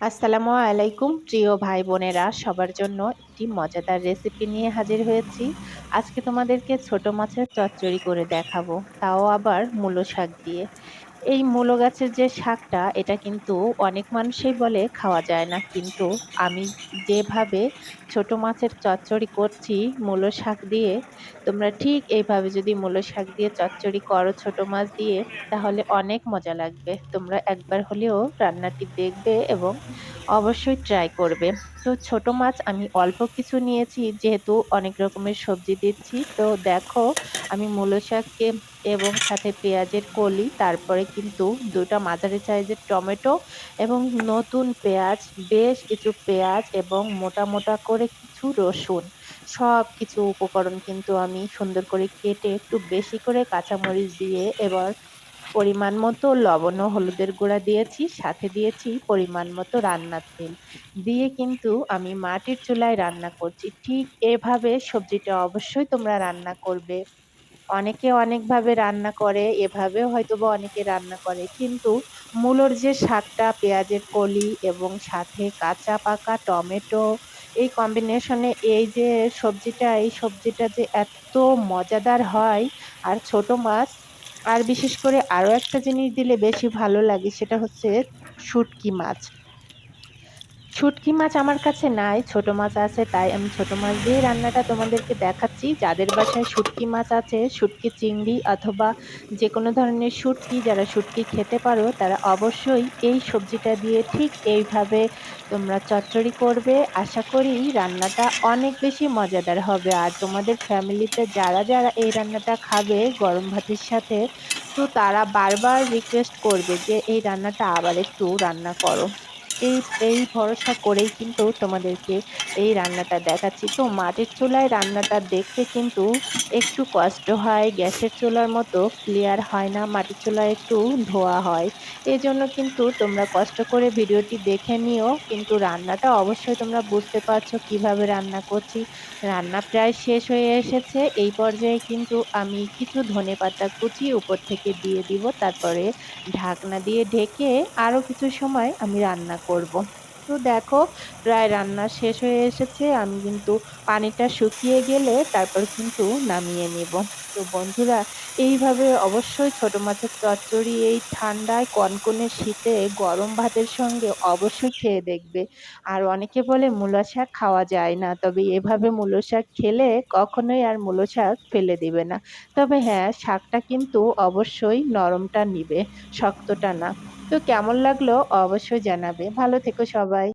আসসালামু আলাইকুম, প্রিয় ভাই বোনেরা সবার জন্য একটি মজাদার রেসিপি নিয়ে হাজির হয়েছি। আজকে তোমাদেরকে ছোট মাছের চচ্চড়ি করে দেখাবো, তাও আবার মূলো শাক দিয়ে। এই মূলো গাছের যে শাকটা, এটা কিন্তু অনেক মানুষই বলে খাওয়া যায় না। কিন্তু আমি যেভাবে ছোট মাছের চচ্চড়ি করছি মূলো শাক দিয়ে, তোমরা ঠিক এইভাবে যদি মূলো শাক দিয়ে চচ্চড়ি করো ছোট মাছ দিয়ে, তাহলে অনেক মজা লাগবে। তোমরা একবার হলেও রান্নাটি দেখবে এবং অবশ্যই ট্রাই করবে। তো ছোট মাছ আমি অল্প কিছু নিয়েছি, যেহেতু অনেক রকমের সবজি দিচ্ছি। তো দেখো, আমি মূলো শাককে এবং সাথে পেঁয়াজের কলি, তারপরে কিন্তু দুটা মাঝারি সাইজের টমেটো এবং নতুন পেঁয়াজ, বেশ কিছু পেঁয়াজ এবং মোটা মোটা করে কিছু রসুন। সব কিছু উপকরণ কিন্তু আমি সুন্দর করে কেটে একটু বেশি করে কাঁচামরিচ দিয়ে এবার পরিমাণ মতো লবণ ও হলুদের গুঁড়া দিয়েছি, সাথে দিয়েছি পরিমাণ মতো রান্নার তেল। দিয়ে কিন্তু আমি মাটির চুলায় রান্না করছি। ঠিক এভাবে সবজিটা অবশ্যই তোমরা রান্না করবে। অনেকে অনেকভাবে রান্না করে, এভাবেও হয়তো বা অনেকে রান্না করে। কিন্তু মূলোর যে শাকটা পেঁয়াজের কলি এবং সাথে কাঁচা পাকা টমেটো, এই কম্বিনেশনে এই যে সবজিটা, এই সবজিটা যে এত মজাদার হয়, আর ছোট মাছ আর বিশেষ করে আরও একটা জিনিস দিলে বেশি ভালো লাগে সেটা হচ্ছে শুটকি মাছ। শুটকি মাছ আমার কাছে নাই, ছোট মাছ আছে, তাই আমি ছোট মাছ দিয়ে রান্নাটা তোমাদেরকে দেখাচ্ছি। যাদের বাসায় শুটকি মাছ আছে, শুটকি চিংড়ি অথবা যে কোনো ধরনের শুটকি, যারা শুটকি খেতে পারো, তারা অবশ্যই এই সবজিটা দিয়ে ঠিক এইভাবে তোমরা চচ্চড়ি করবে। আশা করি রান্নাটা অনেক বেশি মজাদার হবে। আর তোমাদের ফ্যামিলিতে যারা যারা এই রান্নাটা খাবে গরম ভাতের সাথে, তো তারা বারবার রিকোয়েস্ট করবে যে এই রান্নাটা আবার একটু রান্না করো। এই এই ভরসা করেই কিন্তু তোমাদেরকে এই রান্নাটা দেখাচ্ছি। তো মাটির চুলায় রান্নাটা দেখতে কিন্তু একটু কষ্ট হয়, গ্যাসের চুলার মতো ক্লিয়ার হয় না, মাটির চুলায় একটু ধোয়া হয়। এই জন্য কিন্তু তোমরা কষ্ট করে ভিডিওটি দেখে নিও, কিন্তু রান্নাটা অবশ্যই তোমরা বুঝতে পারছ কীভাবে রান্না করছি। রান্না প্রায় শেষ হয়ে এসেছে, এই পর্যায়ে কিন্তু আমি কিছু ধনে পাতা কুচি উপর থেকে দিয়ে দিব, তারপরে ঢাকনা দিয়ে ঢেকে আরও কিছু সময় আমি রান্না করব। তো দেখো, প্রায় রান্না শেষ হয়ে এসেছে। আমি কিন্তু পানিটা শুকিয়ে গেলে তারপর কিন্তু নামিয়ে নেব। তো বন্ধুরা, এইভাবে অবশ্যই ছোট মাছের চচ্চড়ি এই ঠান্ডায় কনকনে শীতে গরম ভাতের সঙ্গে অবশ্যই খেয়ে দেখবে। আর অনেকে বলে মূলো শাক খাওয়া যায় না, তবে এভাবে মূলো শাক খেলে কখনোই আর মূলো শাক ফেলে দিবে না। তবে হ্যাঁ শাকটা কিন্তু অবশ্যই নরমটা নিবে, শক্তটা না। তো কেমন লাগল? অবশ্যই জানাবে। ভালো থেকো সবাই।